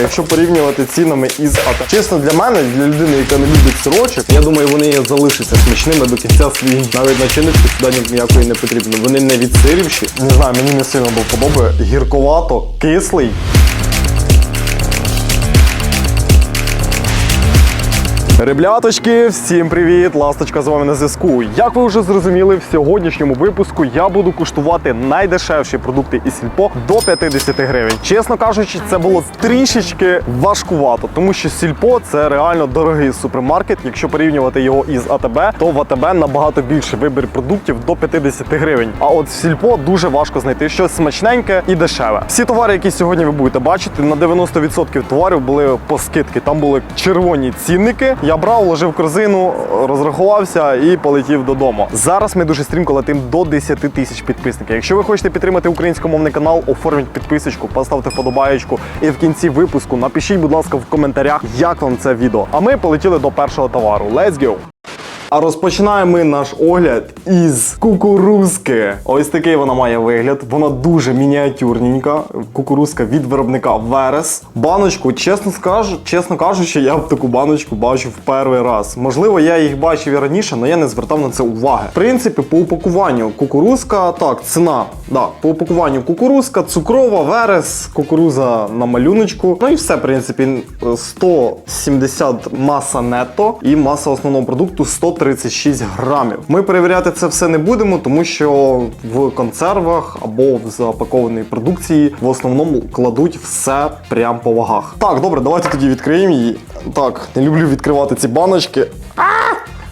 Якщо порівнювати цінами із АТ. Чесно, для мене, для людини, яка не любить сирочок, я думаю, вони залишаться смачними до кінця свій. Навіть начиночки сюди ніякої не потрібно. Вони не відсирівші. Не знаю, мені не сильно був подобає. Гірковато, кислий. Ребляточки, всім привіт! Ласточка з вами на зв'язку. Як ви вже зрозуміли, в сьогоднішньому випуску я буду куштувати найдешевші продукти із сільпо до 50 гривень. Чесно кажучи, це було трішечки важкувато, тому що сільпо це реально дорогий супермаркет. Якщо порівнювати його із АТБ, то в АТБ набагато більше вибір продуктів до 50 гривень. А от в сільпо дуже важко знайти щось смачненьке і дешеве. Всі товари, які сьогодні ви будете бачити, на 90% товарів були по скидки. Там були червоні цінники. Я брав, ложив корзину, розрахувався і полетів додому. Зараз ми дуже стрімко летим до 10 тисяч підписників. Якщо ви хочете підтримати українськомовний канал, оформіть підписочку, поставте вподобаєчку і в кінці випуску напишіть, будь ласка, в коментарях, як вам це відео. А ми полетіли до першого товару. Let's go! А розпочинаємо ми наш огляд із кукурузки. Ось такий вона має вигляд. Вона дуже мініатюрненька. Кукурузка від виробника Верес. Баночку, чесно скажу, чесно кажучи, я б таку баночку бачу в перший раз. Можливо, я їх бачив і раніше, але я не звертав на це уваги. В принципі, по упакуванню кукурузка, так, ціна. Да, по упакуванню кукурузка, цукрова, верес, кукуруза на малюночку. Ну і все, в принципі, 170 маса нетто і маса основного продукту 136 грамів. Ми перевіряти це все не будемо, тому що в консервах або в запакованій продукції в основному кладуть все прямо по вагах. Так, добре, давайте тоді відкриємо її. Так, не люблю відкривати ці баночки.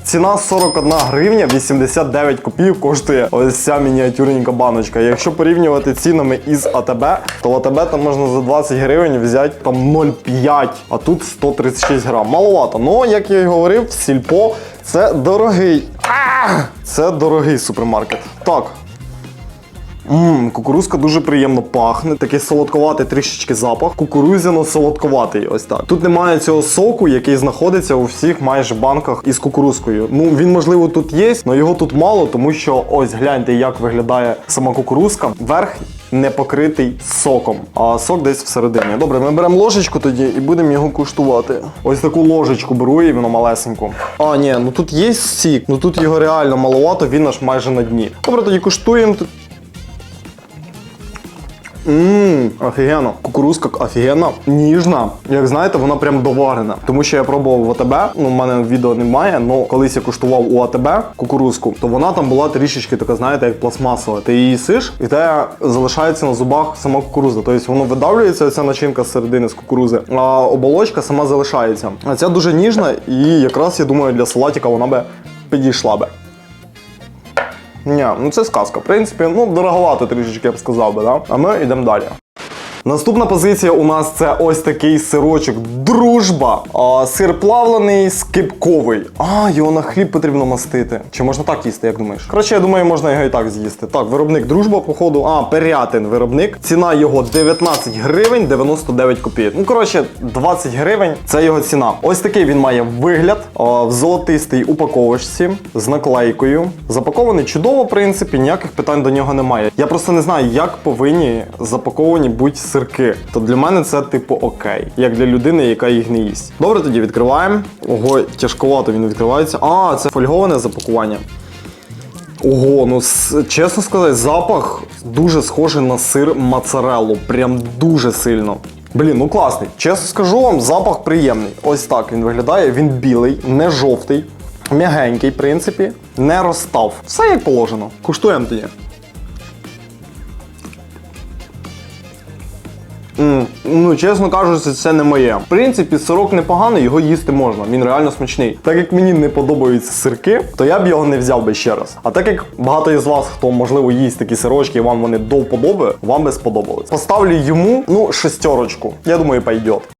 Ціна 41 гривня 89 копійок коштує ось ця мініатюрненька баночка. Якщо порівнювати цінами із АТБ, то в АТБ там можна за 20 гривень взяти там 0,5, а тут 136 грам. Маловато. Ну, як я і говорив, сільпо це дорогий. Це дорогий супермаркет. Так, Ммм, кукурузка дуже приємно пахне. Такий солодковатий трішечки запах. Кукурузяно-солодковатий. Ось так. Тут немає цього соку, який знаходиться у всіх майже банках із кукурузкою. Ну він можливо тут є, але його тут мало, тому що ось гляньте, як виглядає сама кукурузка. Верх не покритий соком, а сок десь всередині. Добре, ми беремо ложечку тоді і будемо його куштувати. Ось таку ложечку беру і воно малесеньку. А, ні, ну тут є сік, ну тут його реально маловато, він аж майже на дні. Добре, тоді куштуємо. Ммм, офігенно. Кукурузка офігенна, ніжна. Як знаєте, вона прям доварена. Тому що я пробував в АТБ, ну в мене відео немає, але колись я куштував у АТБ кукурузку, то вона там була трішечки така, знаєте, як пластмасова. Ти її сиш, і те залишається на зубах сама кукуруза. Тобто воно видавлюється, ця начинка з середини з кукурузи, а оболочка сама залишається. А ця дуже ніжна, і якраз я думаю, для салатика вона би підійшла би. Ні, ну це сказка. В принципі, ну дороговато трішечки я б сказав би, да? А ми йдемо далі. Наступна позиція у нас це ось такий сирочок. Дружба. А, сир плавлений, скипковий. А, його на хліб потрібно мастити. Чи можна так їсти, як думаєш? Коротше, я думаю, можна його і так з'їсти. Так, виробник дружба, походу. А, Перятин виробник. Ціна його 19 гривень 99 копійок. Ну, коротше, 20 гривень це його ціна. Ось такий він має вигляд а, в золотистій упаковочці з наклейкою. Запакований чудово, в принципі, ніяких питань до нього немає. Я просто не знаю, як повинні запаковані бути сирки. То для мене це типу окей, як для людини, яка їх не їсть. Добре, тоді відкриваємо. Ого, тяжковато він відкривається. А, це фольговане запакування. Ого, ну чесно сказати, запах дуже схожий на сир моцареллу. Прям дуже сильно. Блін, ну класний. Чесно скажу вам, запах приємний. Ось так він виглядає. Він білий, не жовтий, м'ягенький, в принципі, не розстав. Все як положено. Куштуємо тоді. Ну, чесно кажучи, це не моє. В принципі, сирок непоганий, його їсти можна. Він реально смачний. Так як мені не подобаються сирки, то я б його не взяв би ще раз. А так як багато із вас, хто можливо їсть такі сирочки, і вам вони до вподоби, вам би сподобалось. Поставлю йому ну шестерочку. Я думаю, пойдет.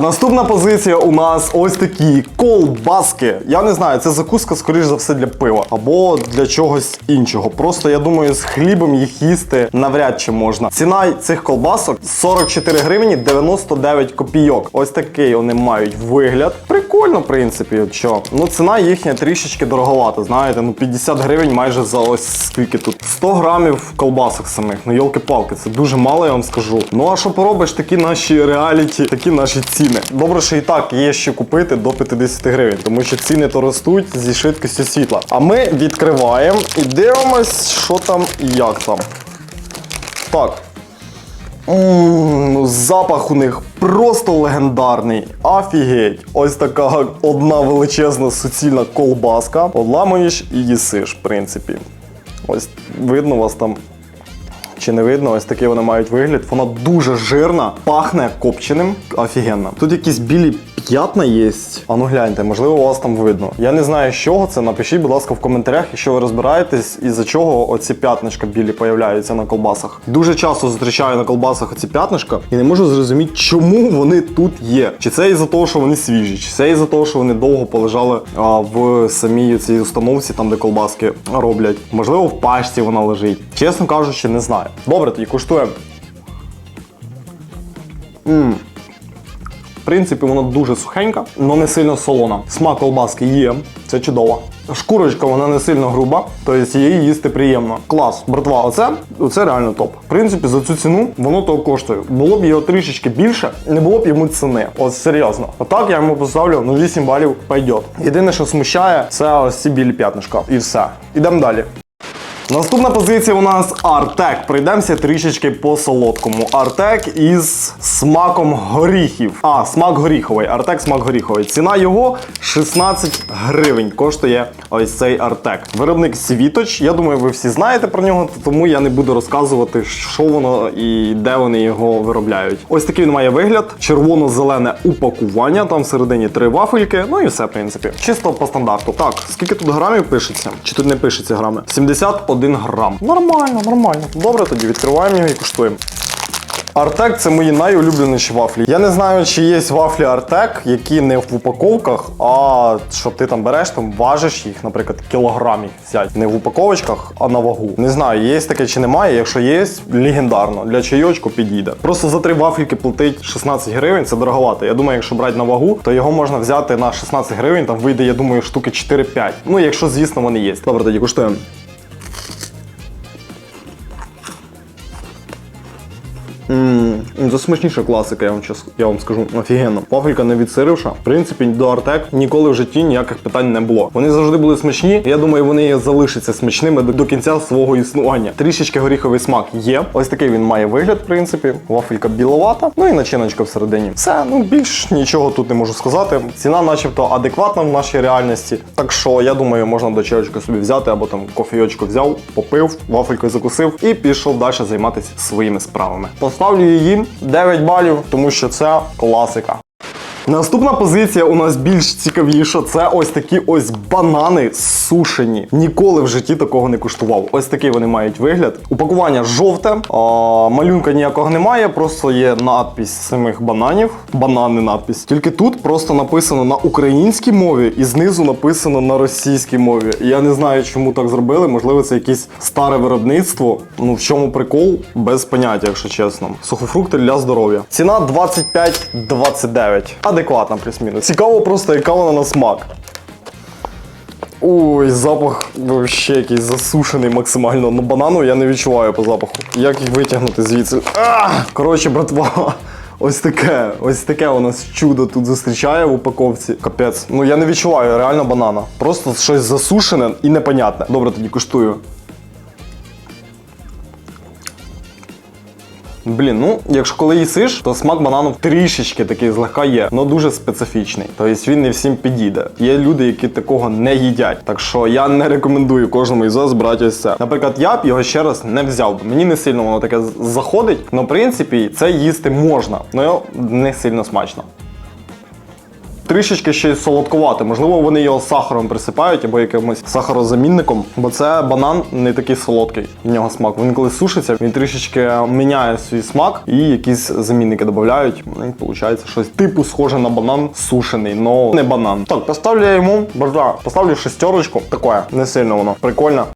Наступна позиція у нас ось такі колбаски. Я не знаю, це закуска, скоріш за все, для пива або для чогось іншого. Просто я думаю, з хлібом їх їсти навряд чи можна. Ціна цих колбасок 44 гривні 99 копійок. Ось такий вони мають вигляд. Прикольно, в принципі, що. Ну, ціна їхня трішечки дороговата. Знаєте, ну 50 гривень майже за ось скільки тут. 100 грамів колбасок самих. Ну, йолки-палки, це дуже мало, я вам скажу. Ну а що поробиш, такі наші реаліті, такі наші ціни. Добре, що і так є що купити до 50 гривень, тому що ціни то ростуть зі швидкістю світла. А ми відкриваємо і дивимось, що там і як там. Так. Ну, запах у них просто легендарний. Офігеть. Ось така одна величезна суцільна колбаска. Одламуєш і їсиш, в принципі. Ось видно вас там. Чи не видно, ось такий вони мають вигляд. Вона дуже жирна, пахне копченим. Офігенно. Тут якісь білі п'ятна є. А ну гляньте, можливо, у вас там видно. Я не знаю, з чого це. Напишіть, будь ласка, в коментарях, якщо ви розбираєтесь, із-за чого оці п'ятничка білі появляються на колбасах. Дуже часто зустрічаю на колбасах оці п'ятнишка і не можу зрозуміти, чому вони тут є. Чи це із-за того, що вони свіжі, чи це із-за того, що вони довго полежали а, в самій цій установці, там де колбаски роблять. Можливо, в пачці вона лежить. Чесно кажучи, не знаю. Добре, тоді куштуємо. М. В принципі, вона дуже сухенька, але не сильно солона. Смак колбаски є, це чудово. Шкурочка вона не сильно груба, тобто її їсти приємно. Клас, братва, оце, оце реально топ. В принципі, за цю ціну воно того коштує. Було б його трішечки більше, не було б йому ціни. От серйозно. Отак я йому поставлю ну 8 балів пойдет. Єдине, що смущає, це ось ці білі п'ятнишка. І все. Ідемо далі. Наступна позиція у нас Артек. Пройдемося трішечки по солодкому. Артек із смаком горіхів. А, смак горіховий. Артек смак горіховий. Ціна його 16 гривень. Коштує ось цей Артек. Виробник Світоч. Я думаю, ви всі знаєте про нього, тому я не буду розказувати, що воно і де вони його виробляють. Ось такий він має вигляд: червоно-зелене упакування. Там всередині три вафельки. Ну і все, в принципі. Чисто по стандарту. Так, скільки тут грамів пишеться? Чи тут не пишеться грами? 71 грам. Нормально, нормально. Добре, тоді відкриваємо його і куштуємо. Артек це мої найулюбленіші вафлі. Я не знаю, чи є вафлі Артек, які не в упаковках, а що ти там береш, там важиш їх, наприклад, кілограмі взять. Не в упаковочках, а на вагу. Не знаю, є таке чи немає. Якщо є, легендарно. Для чайочку підійде. Просто за три вафліки платить 16 гривень, це дороговато. Я думаю, якщо брати на вагу, то його можна взяти на 16 гривень, там вийде, я думаю, штуки 4-5. Ну, якщо, звісно, вони є. Добре, тоді куштуємо. Ммм, це смачніша класика, я вам час, я вам скажу. Офігенно. Вафелька не відсиривша. В принципі, до Артек ніколи в житті ніяких питань не було. Вони завжди були смачні. Я думаю, вони залишаться смачними до, до кінця свого існування. Трішечки горіховий смак є. Ось такий він має вигляд, в принципі. Вафелька біловата. Ну і начиночка всередині. Все, ну більш нічого тут не можу сказати. Ціна, начебто, адекватна в нашій реальності. Так що я думаю, можна до чайочка собі взяти або там кофійочку взяв, попив, вафелькою закусив і пішов далі займатися своїми справами. Поставлю її 9 балів, тому що це класика. Наступна позиція у нас більш цікавіша. Це ось такі ось банани сушені. Ніколи в житті такого не куштував. Ось такий вони мають вигляд. Упакування жовте, а, малюнка ніякого немає, просто є надпись самих бананів. Банани надпись. Тільки тут просто написано на українській мові і знизу написано на російській мові. Я не знаю, чому так зробили. Можливо, це якесь старе виробництво. Ну в чому прикол? Без поняття, якщо чесно. Сухофрукти для здоров'я. Ціна 25-29. Адекватна плюс-мінус. Цікаво просто, яка вона на смак. Ой, запах вообще якийсь засушений максимально. Ну банану я не відчуваю по запаху. Як їх витягнути звідси? Коротше, братва. Ось таке, ось таке у нас чудо тут зустрічає в упаковці. Капець. Ну я не відчуваю реально банана. Просто щось засушене і непонятне. Добре, тоді куштую. Блін, ну якщо коли їсиш, то смак банану трішечки такий злегка є, але дуже специфічний. Тобто він не всім підійде. Є люди, які такого не їдять. Так що я не рекомендую кожному із вас брати ось це. Наприклад, я б його ще раз не взяв. Мені не сильно воно таке заходить. але в принципі це їсти можна, але не сильно смачно. Трішечки ще й солодкувати. Можливо, вони його сахаром присипають або якимось сахарозамінником, бо це банан не такий солодкий. В нього смак. Він коли сушиться, він трішечки міняє свій смак і якісь замінники додають. Виходить щось типу схоже на банан сушений, но не банан. Так, поставлю я йому, бажа, поставлю шестерочку. Таке, не сильно воно. Прикольно.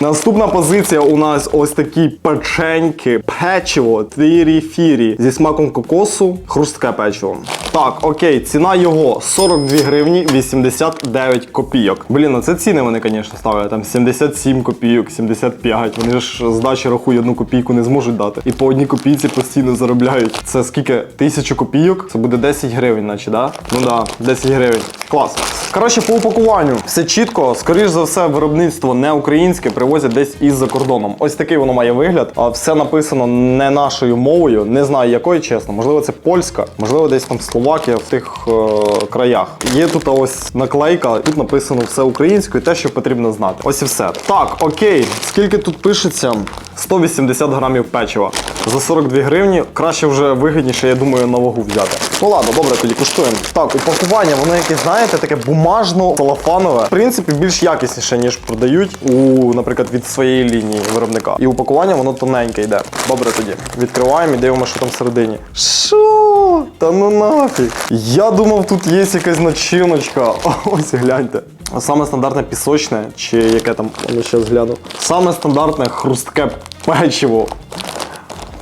Наступна позиція у нас ось такі печеньки, печиво, тирі-фірі зі смаком кокосу, хрустке печиво. Так, окей, ціна його 42 гривні 89 копійок. Блін, ну це ціни вони, звісно, ставлять. Там 77 копійок, 75. Вони ж здачі рахують одну копійку не зможуть дати. І по одній копійці постійно заробляють. Це скільки? Тисячу копійок? Це буде 10 гривень, наче, да? Ну да, 10 гривень. Клас. Коротше, по упакуванню все чітко. Скоріш за все, виробництво не українське, привозять десь із-за кордоном. Ось такий воно має вигляд. А все написано не нашою мовою. Не знаю якою, чесно. Можливо, це польська, можливо, десь там Словакія в тих е, краях. Є тут ось наклейка, тут написано все українською, те, що потрібно знати. Ось і все. Так, окей. Скільки тут пишеться? 180 грамів печива. За 42 гривні краще вже вигідніше, я думаю, на вагу взяти. Ну ладно, добре, тоді куштуємо. Так, упакування, воно якесь, знаєте, таке бумажно-салафанове. В принципі, більш якісніше, ніж продають у, наприклад, від своєї лінії виробника. І упакування воно тоненьке йде. Добре тоді. Відкриваємо і дивимося, що там всередині. Що? Та ну нафіг. Я думав, тут є якась начиночка. Ось гляньте. Саме стандартне пісочне, чи яке там, я зараз гляну. Саме стандартне хрустке печиво.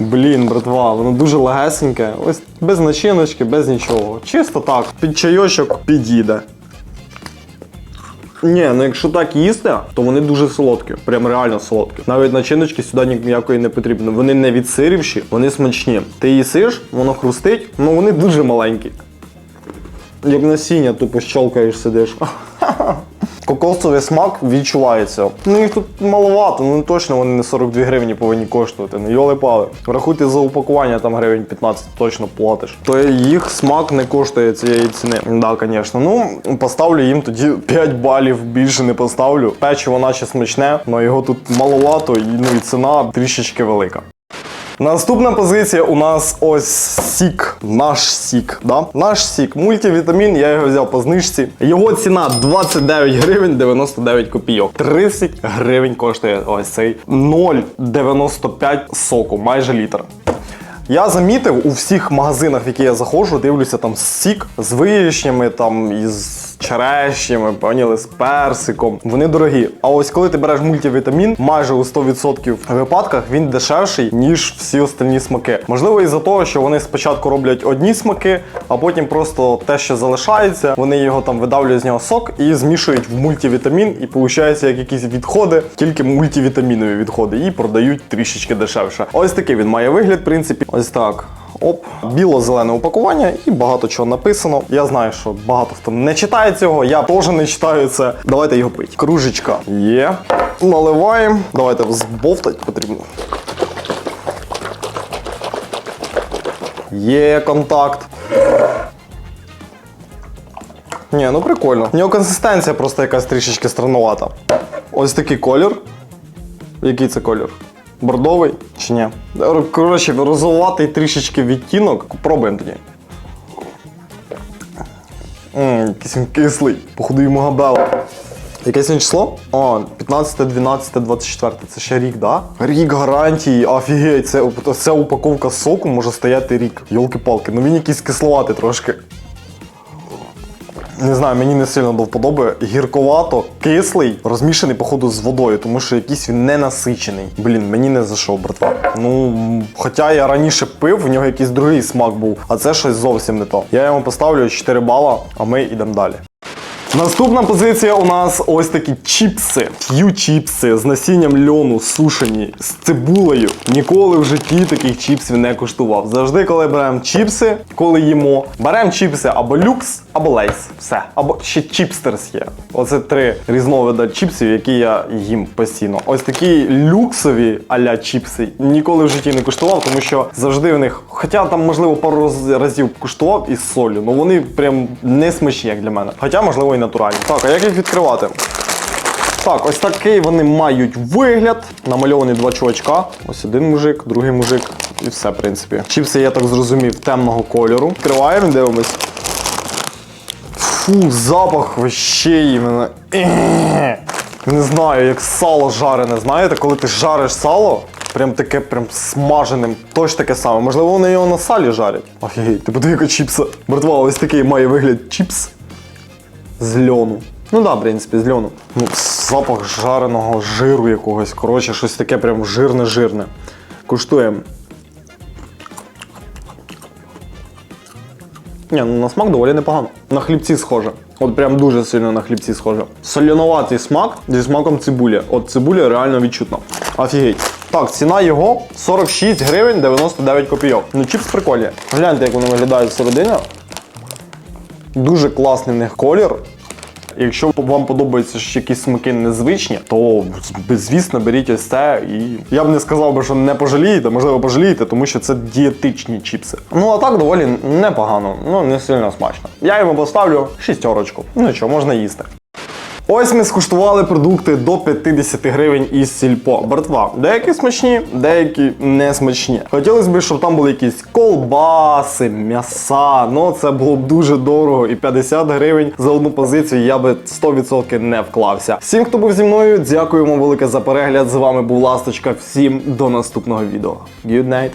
Блін, братва, воно дуже легесеньке. Ось без начиночки, без нічого. Чисто так. Під чайочок підійде. Ні, ну якщо так їсти, то вони дуже солодкі. Прям реально солодкі. Навіть начиночки сюди ніякої не потрібно. Вони не відсирівші, вони смачні. Ти їсиш, воно хрустить, ну вони дуже маленькі. Як насіння, тупо щелкаєш, сидиш. Кокосовий смак відчувається. Ну їх тут маловато, ну точно вони не 42 гривні повинні коштувати. Ну йоли пали. Рахуйте за упакування там гривень 15 точно платиш. То їх смак не коштує цієї ціни. Да, звісно. Ну, поставлю їм тоді 5 балів, більше не поставлю. Печиво наче смачне, але його тут маловато, і ну і ціна трішечки велика. Наступна позиція у нас ось сік. Наш сік. Да? Наш сік. Мультивітамін, я його взяв по знижці. Його ціна 29 гривень 99 копійок. 30 гривень коштує ось цей 0,95 соку, майже літр. Я замітив у всіх магазинах, в які я заходжу, дивлюся там сік з вишнями, там із черешнями, поняли, з персиком. Вони дорогі. А ось коли ти береш мультивітамін, майже у 100% випадках він дешевший, ніж всі остальні смаки. Можливо, із-за того, що вони спочатку роблять одні смаки, а потім просто те, що залишається, вони його там видавлюють з нього сок і змішують в мультивітамін, і виходить як якісь відходи, тільки мультивітамінові відходи, і продають трішечки дешевше. Ось такий він має вигляд, в принципі. Ось так. Оп, біло-зелене упакування і багато чого написано. Я знаю, що багато хто не читає цього, я теж не читаю це. Давайте його пить. Кружечка є. Наливаємо. Давайте збовтать потрібно. Є контакт. Ні, ну прикольно. У нього консистенція просто якась трішечки странувата. Ось такий колір. Який це колір? Бордовий чи ні? Коротше, розоватий трішечки відтінок. Пробуємо тоді. Ммм, якийсь він кислий. Походу йому габела. Якесь він число? О, 15, 12, 24. Це ще рік, да? Рік гарантії, офігеть, це, ця упаковка соку може стояти рік. Йолки-палки, ну він якийсь кисловатий трошки. Не знаю, мені не сильно до вподоби. Гірковато, кислий, розмішаний, походу, з водою, тому що якийсь він ненасичений. Блін, мені не зайшов, братва. Ну, хоча я раніше пив, в нього якийсь другий смак був, а це щось зовсім не то. Я йому поставлю 4 бала, а ми йдемо далі. Наступна позиція у нас ось такі чіпси. Т'ю чіпси з насінням льону сушені, з цибулею. Ніколи в житті таких чіпсів не куштував. Завжди, коли беремо чіпси, коли їмо, беремо чіпси або люкс, або лейс. Все. Або ще чіпстерс є. Оце три різновида чіпсів, які я їм постійно. Ось такі люксові аля чіпси ніколи в житті не куштував, тому що завжди в них, хоча там, можливо, пару разів куштував із солью, але вони прям не смачні, як для мене. Хоча, можливо, і натуральні. Так, а як їх відкривати? Так, ось такий вони мають вигляд. Намальовані два чувачка. Ось один мужик, другий мужик. І все, в принципі. Чіпси, я так зрозумів, темного кольору. Відкриваємо, дивимось. Фу, запах вообще іменно. Е. Не знаю, як сало жарене. Знаєте, коли ти жариш сало, прям таке прям смаженим, точно таке саме. Можливо, вони його на салі жарять. Офігеть, ти подиви, чіпса. Братва, ось такий має вигляд чіпс з льону. Ну да, в принципі, з льону. Ну, запах жареного жиру якогось. Коротше, щось таке прям жирне-жирне. Куштуємо. Ні, ну на смак доволі непогано. На хлібці схоже. От прям дуже сильно на хлібці схоже. Солянуватий смак зі смаком цибулі. От цибуля реально відчутна. Офігеть. Так, ціна його 46 гривень 99 копійок. Ну чіпс прикольні. Гляньте, як вони виглядають всередині. Дуже класний в них колір. Якщо вам подобаються ще якісь смаки незвичні, то звісно беріть ось це. І я б не сказав би, що не пожалієте, можливо, пожалієте, тому що це дієтичні чіпси. Ну а так доволі непогано, ну не сильно смачно. Я йому поставлю шістерочку. Ну що, можна їсти. Ось ми скуштували продукти до 50 гривень із сільпо. Братва, деякі смачні, деякі не смачні. Хотілося б, щоб там були якісь колбаси, м'яса. Ну це було б дуже дорого. І 50 гривень за одну позицію я би 100% не вклався. Всім, хто був зі мною, дякуємо велике за перегляд. З вами був Ласточка. Всім до наступного відео. Good night!